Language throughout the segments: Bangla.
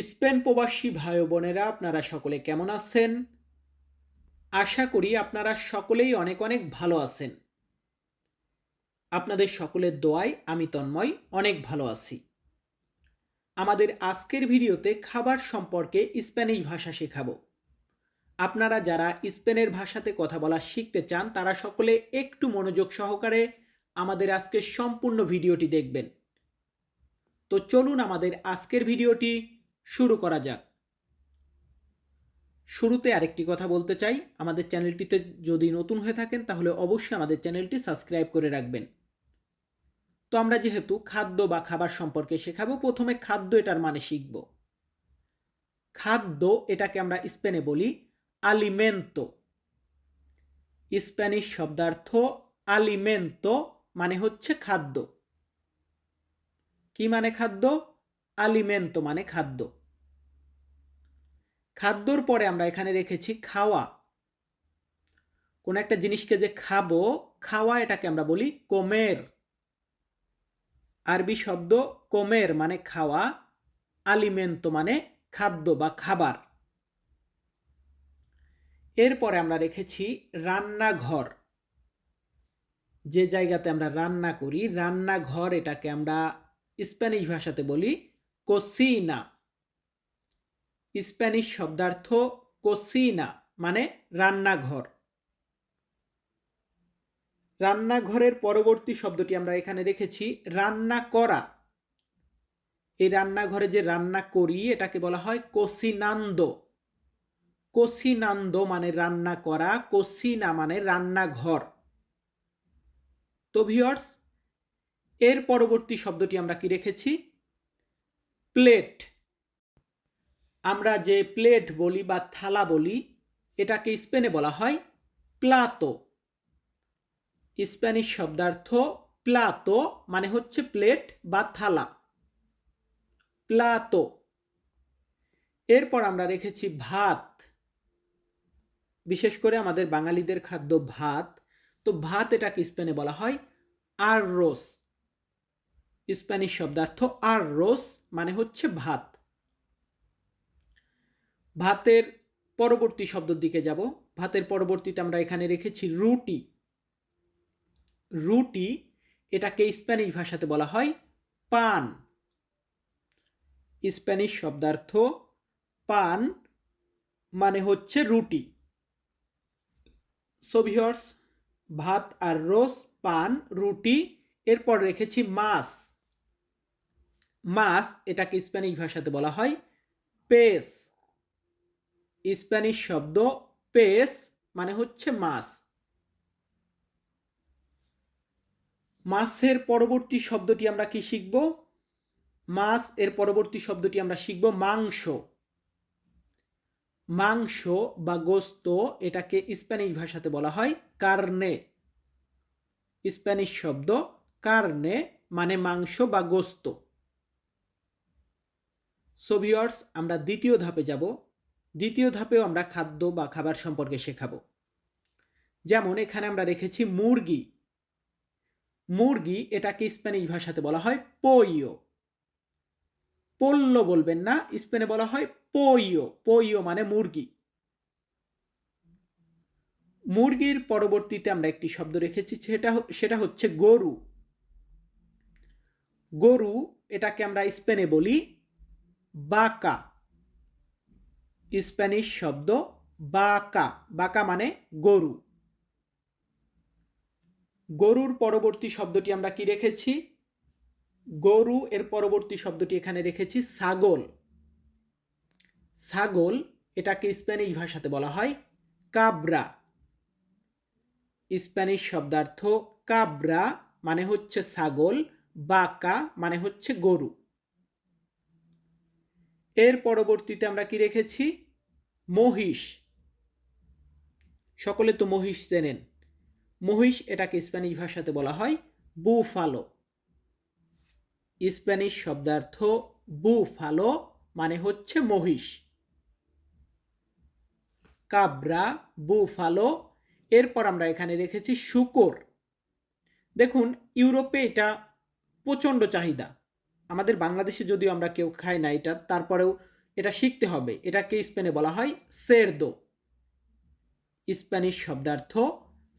স্পেন প্রবাসী ভাই বোনেরা, আপনারা সকলে কেমন আছেন? আশা করি আপনারা সকলেই অনেক অনেক ভালো আছেন। আপনাদের সকলের দোয়ায় আমি তন্ময় অনেক ভালো আছি। আমাদের আজকের ভিডিওতে খাবার সম্পর্কে স্প্যানিশ ভাষা শেখাবো। আপনারা যারা স্পেনের ভাষাতে কথা বলা শিখতে চান, তারা সকলে একটু মনোযোগ সহকারে আমাদের আজকের সম্পূর্ণ ভিডিওটি দেখবেন। তো চলুন আমাদের আজকের ভিডিওটি শুরু করা যাক। শুরুতে আরেকটি কথা বলতে চাই। আমাদের চ্যানেলটিতে যদি নতুন হয়ে থাকেন, তাহলে অবশ্যই আমাদের চ্যানেলটি সাবস্ক্রাইব করে রাখবেন। তো আমরা যেহেতু খাদ্য বা খাবার সম্পর্কে শেখাবো, প্রথমে খাদ্য এটার মানে শিখব। খাদ্য এটাকে আমরা স্পেনে বলি আলিমেন্তো। স্প্যানিশ শব্দার্থ আলিমেন্তো মানে হচ্ছে খাদ্য। কি মানে খাদ্য? আলিমেন্তো মানে খাদ্য। খাদ্যর পরে আমরা এখানে রেখেছি খাওয়া। কোন একটা জিনিসকে যে খাব, খাওয়া এটাকে আমরা বলি কোমের আরবি শব্দ কোমের মানে খাওয়া আলিমেন্তো মানে খাদ্য বা খাবার। এরপরে আমরা রেখেছি রান্নাঘর। যে জায়গাতে আমরা রান্না করি, রান্নাঘর এটাকে আমরা স্প্যানিশ ভাষাতে বলি কোসিনা। স্প্যানিশ শব্দার্থ কোসিনা মানে রান্নাঘর। রান্নাঘরের পরবর্তী শব্দটি আমরা এখানে রেখেছি, রান্না করা। এই রান্নাঘরে যে রান্না করি, এটাকে বলা হয় কোসিনান্দ। কোসিনান্দ মানে রান্না করা, কোসিনা মানে রান্নাঘর। তো ভিওর্স এর পরবর্তী শব্দটি আমরা কি রেখেছি? প্লেট। আমরা যে প্লেট বলি বা থালা বলি, এটাকে স্পেনে বলা হয় প্লাতো। স্প্যানিশ শব্দার্থ প্লাতো মানে হচ্ছে প্লেট বা থালা। প্লাতো। এরপর আমরা রেখেছি ভাত। বিশেষ করে আমাদের বাঙালিদের খাদ্য ভাত। তো ভাত এটাকে স্পেনে বলা হয় আর রোস স্প্যানিশ শব্দার্থ আর রোস মানে হচ্ছে ভাত। ভাতের পরবর্তী শব্দের দিকে যাব। ভাতের পরবর্তীতে আমরা এখানে রেখেছি রুটি। রুটি এটাকে স্প্যানিশ ভাষাতে বলা হয় পান। স্প্যানিশ শব্দার্থ পান মানে হচ্ছে রুটি। সোভিয়র্স ভাত আর রোস পান, রুটি, এরপর রেখেছি মাছ। মাছ এটাকে স্প্যানিশ ভাষাতে বলা হয় পেস। স্প্যানিশ শব্দ পেস মানে হচ্ছে মাছ মাছের পরবর্তী শব্দটি আমরা কি শিখব? মাছ এর পরবর্তী শব্দটি আমরা শিখব মাংস। মাংস বা গোস্ত এটাকে স্প্যানিশ ভাষাতে বলা হয় কার্নে। স্প্যানিশ শব্দ কার্নে মানে মাংস বা গোস্ত। সোভিয়র্স আমরা দ্বিতীয় ধাপে যাব। দ্বিতীয় ধাপেও আমরা খাদ্য বা খাবার সম্পর্কে শেখাবো। যেমন এখানে আমরা রেখেছি মুরগি। মুরগি এটাকে স্প্যানিশ ভাষাতে বলা হয় পইও পল্ল বলবেন না, স্পেনে বলা হয় পইও পইও মানে মুরগি। মুরগির পরবর্তীতে আমরা একটি শব্দ রেখেছি, সেটা সেটা হচ্ছে গরু। গরু এটাকে আমরা স্পেনে বলি বাকা। স্প্যানিশ শব্দ বাকা। বাকা মানে গরু। গরুর পরবর্তী শব্দটি আমরা কি রেখেছি? গরু এর পরবর্তী শব্দটি এখানে রেখেছি ছাগল। ছাগল এটাকে স্প্যানিশ ভাষাতে বলা হয় কাবরা। স্প্যানিশ শব্দার্থ কাবরা মানে হচ্ছে ছাগল, বাকা মানে হচ্ছে গরু। এর পরবর্তীতে আমরা কি রেখেছি? মহিষ। সকলে তো মহিষ চেনেন। মহিষ এটাকে স্প্যানিশ ভাষাতে বলা হয় বুফালো। স্প্যানিশ শব্দার্থ বুফালো মানে হচ্ছে মহিষ। কাবরা, বুফালো। এরপর আমরা এখানে রেখেছি শুকর। দেখুন, ইউরোপে এটা প্রচণ্ড চাহিদা। আমাদের বাংলাদেশে যদিও আমরা কেউ খাই না এটা, তারপরেও এটা শিখতে হবে। এটাকে স্পেনে বলা হয় সেরদো স্প্যানিশ শব্দার্থ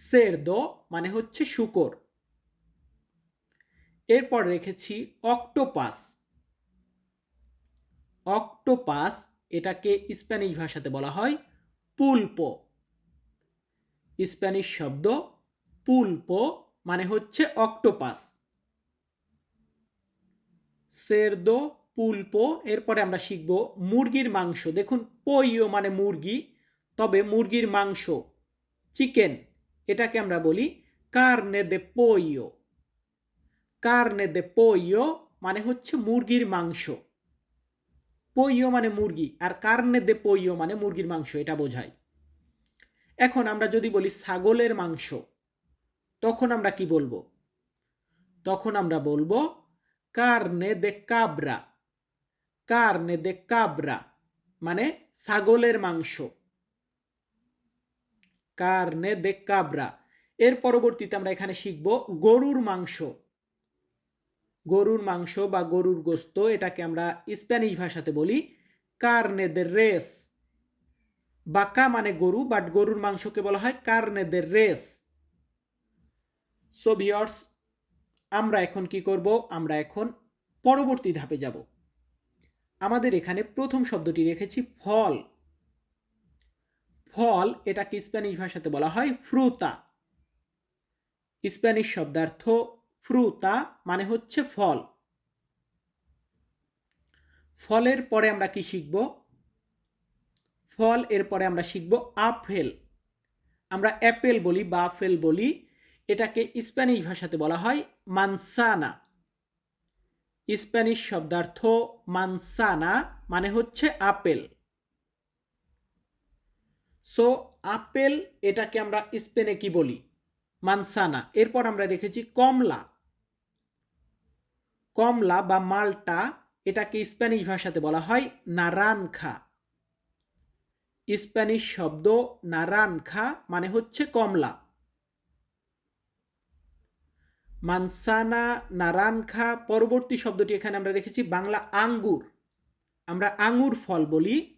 সেরদো মানে হচ্ছে শুকর। এরপর রেখেছি অক্টোপাস। অক্টোপাস এটাকে স্প্যানিশ ভাষাতে বলা হয় পুলপো স্প্যানিশ শব্দ পুলপো মানে হচ্ছে অক্টোপাস। সেরদো, পুলপো, এরপরে আমরা শিখব মুরগির মাংস। দেখুন, পইও মানে মুরগি, তবে মুরগির মাংস, চিকেন, এটাকে আমরা বলি কার্নে দে পইও। কার্নে দে পইও মানে হচ্ছে মুরগির মাংস। পইও মানে মুরগি, আর কার্নে দে পইও মানে মুরগির মাংস, এটা বোঝায়। এখন আমরা যদি বলি ছাগলের মাংস, তখন আমরা কি বলব? তখন আমরা বলব কার্নে দে কাবরা কার্নে দে কাবরা মানে ছাগলের মাংস। কার্নে দে কাবরা এর পরবর্তীতে আমরা এখানে শিখব গরুর মাংস। গরুর মাংস বা গরুর গোস্ত, এটাকে আমরা স্প্যানিশ ভাষাতে বলি কার্নে দে রেস বাঁকা মানে গরু বাট গরুর মাংসকে বলা হয় কার্নে দে রেস সো আমরা এখন কি করব? আমরা এখন পরবর্তী ধাপে যাব। আমাদের এখানে প্রথম শব্দটি রেখেছি ফল। ফল এটাকে স্প্যানিশ ভাষাতে বলা হয় ফ্রুতা। স্প্যানিশ শব্দার্থ ফ্রুতা মানে হচ্ছে ফল। ফলের পরে আমরা কি শিখব? ফল এরপরে আমরা শিখব আপেল। আমরা অ্যাপেল বলি বা আপেল বলি এটাকে স্প্যানিশ ভাষাতে বলা হয় মানসানা। স্প্যানিশ শব্দার্থ মানসানা মানে হচ্ছে আপেল। সো আপেল এটাকে আমরা স্পেনে কি বলি? মানসানা। এরপর আমরা রেখেছি কমলা। কমলা বা মালটা এটাকে স্প্যানিশ ভাষাতে বলা হয় নারানখা। স্প্যানিশ শব্দ নারানখা মানে হচ্ছে কমলা। মানসানা নারানখা, পরবর্তী শব্দটি এখানে আমরা রেখেছি, বাংলা আঙ্গুর। আমরা আঙ্গুর ফল বলি।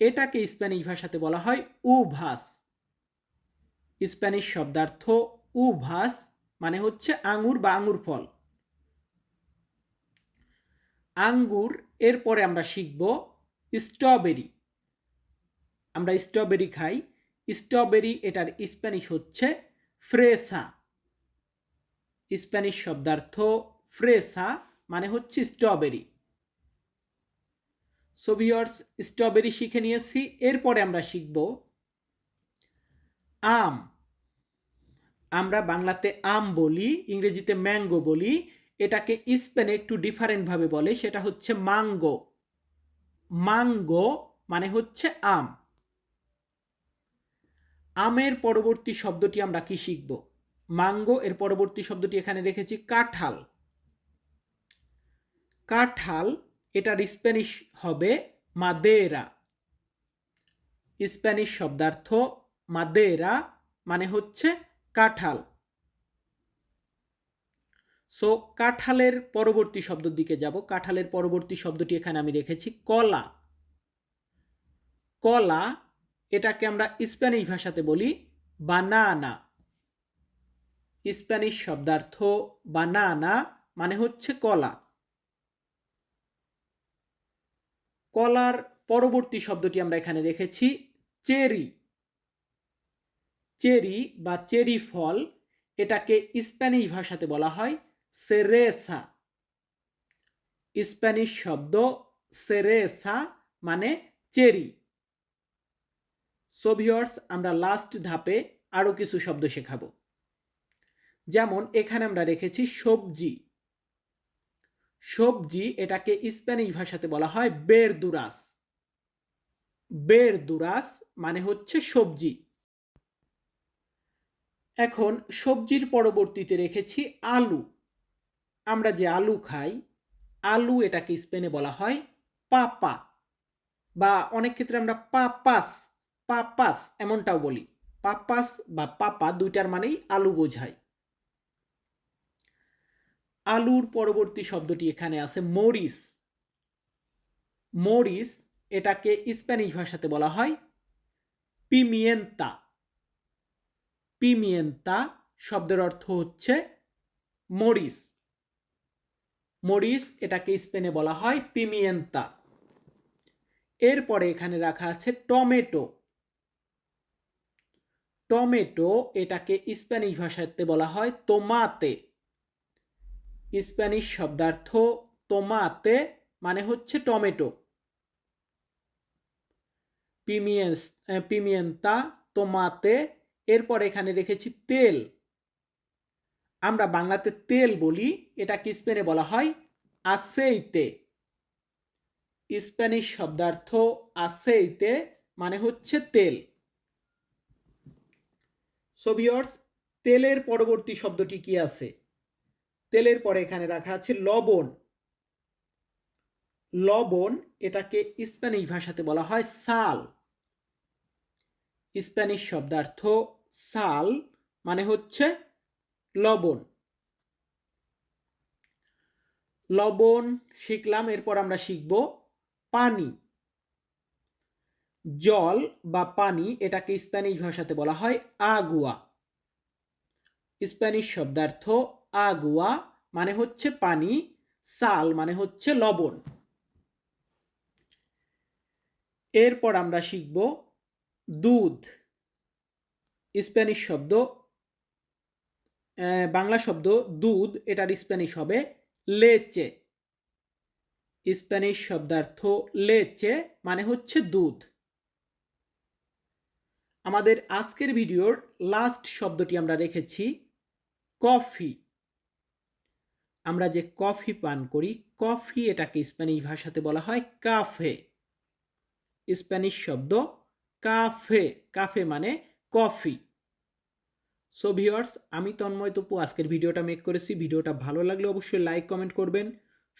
এটাকে স্প্যানিশ ভাষাতে বলা হয় উভাস। স্প্যানিশ শব্দার্থ উভাস মানে হচ্ছে আঙ্গুর বা আঙ্গুর ফল। আঙ্গুর, এরপরে আমরা শিখব স্ট্রবেরি। আমরা স্ট্রবেরি খাই। স্ট্রবেরি, এটার স্প্যানিশ হচ্ছে ফ্রেসা। স্প্যানিশ শব্দার্থ ফ্রেসা মানে হচ্ছে স্ট্রবেরি। সোভিয়র্স স্ট্রবেরি শিখে নিয়েছি। এরপরে আমরা শিখব আম। আমরা বাংলাতে আম বলি, ইংরেজিতে ম্যাঙ্গো বলি। এটাকে স্পেনে একটু ডিফারেন্টভাবে বলে, সেটা হচ্ছে মাঙ্গো। মাঙ্গো মানে হচ্ছে আম। আমের পরবর্তী শব্দটি আমরা কি শিখব? মাঙ্গো, এর পরবর্তী শব্দটি এখানে রেখেছি, কাঁঠাল। কাঁঠাল, এটার স্প্যানিশ হবে মাদেরা। স্প্যানিশ শব্দার্থ মাদেরা মানে হচ্ছে কাঁঠাল। সো কাঁঠালের পরবর্তী শব্দের দিকে যাব। কাঁঠালের পরবর্তী শব্দটি এখানে আমি রেখেছি, কলা। কলা, এটাকে আমরা স্প্যানিশ ভাষাতে বলি বানানা। স্প্যানিশ শব্দার্থ বানানা মানে হচ্ছে কলা। কলার পরবর্তী শব্দটি আমরা এখানে রেখেছি, চেরি। চেরি বা চেরি ফল এটাকে স্প্যানিশ ভাষাতে বলা হয় সেরেসা। স্প্যানিশ শব্দ সেরেসা মানে চেরি। সোভিয়র্স আমরা লাস্ট ধাপে আরও কিছু শব্দ শেখাবো। যেমন এখানে আমরা রেখেছি সবজি। সবজি এটাকে স্প্যানিশ ভাষাতে বলা হয় বের দুরাস বের দুরাস মানে হচ্ছে সবজি। এখন সবজির পরবর্তীতে রেখেছি আলু। আমরা যে আলু খাই, আলু এটাকে স্পেনে বলা হয় পাপা বা অনেক ক্ষেত্রে আমরা পাপাস পাপাস এমনটাও বলি। পাপাস বা পাপা দুইটার মানেই আলু বোঝায়। আলুর পরবর্তী শব্দটি এখানে আছে মরিচ মরিস এটাকে স্প্যানিশ ভাষাতে বলা হয় পিমিয়েন্তা। পিমিয়েন্তা শব্দের অর্থ হচ্ছে মরিস। মরিস এটাকে স্পেনে বলা হয় পিমিয়েন্তা। এরপরে এখানে রাখা আছে টমেটো। টমেটো এটাকে স্প্যানিশ ভাষাতে বলা হয় তোমাতে। স্প্যানিশ শব্দার্থ তোমাতে মানে হচ্ছে টমেটো। পিমিয়েন্স পিমিয়েন্তা তোমাতে এরপর এখানে রেখেছি তেল। আমরা বাংলাতে তেল বলি, এটাকে স্পেনে বলা হয় আসেইতে স্প্যানিশ শব্দার্থ আসেইতে মানে হচ্ছে তেল। সোভিয়র্স তেলের পরবর্তী শব্দটি কি আছে? তেলের পরে এখানে রাখা আছে লবণ। লবণ এটাকে স্প্যানিশ ভাষাতে বলা হয় সাল। স্প্যানিশ শব্দার্থ সাল মানে হচ্ছে লবণ। লবণ শিখলাম, এরপর আমরা শিখব পানি। জল বা পানি এটাকে স্প্যানিশ ভাষাতে বলা হয় আগুয়া। স্প্যানিশ শব্দার্থ আগুয়া মানে হচ্ছে পানি, সাল মানে হচ্ছে লবণ। এরপর আমরা শিখব দুধ, স্প্যানিশ শব্দ। বাংলা শব্দ দুধ, এটার স্প্যানিশ হবে লেচে। স্প্যানিশ শব্দার্থ লেচে মানে হচ্ছে দুধ। আমাদের আজকের ভিডিওর লাস্ট শব্দটি আমরা রেখেছি, কফি। আমরা যে কফি পান করি, কফি এটাকে স্প্যানিশ ভাষাতে বলা হয় কাফে। স্প্যানিশ শব্দ কাফে কাফে মানে কফি। সো ভিওর্স আমি তন্ময় তপু, আজকের ভিডিওটা মেক করেছি। ভিডিওটা ভালো লাগলে অবশ্যই লাইক কমেন্ট করবেন।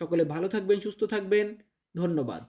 সকলে ভালো থাকবেন, সুস্থ থাকবেন। ধন্যবাদ।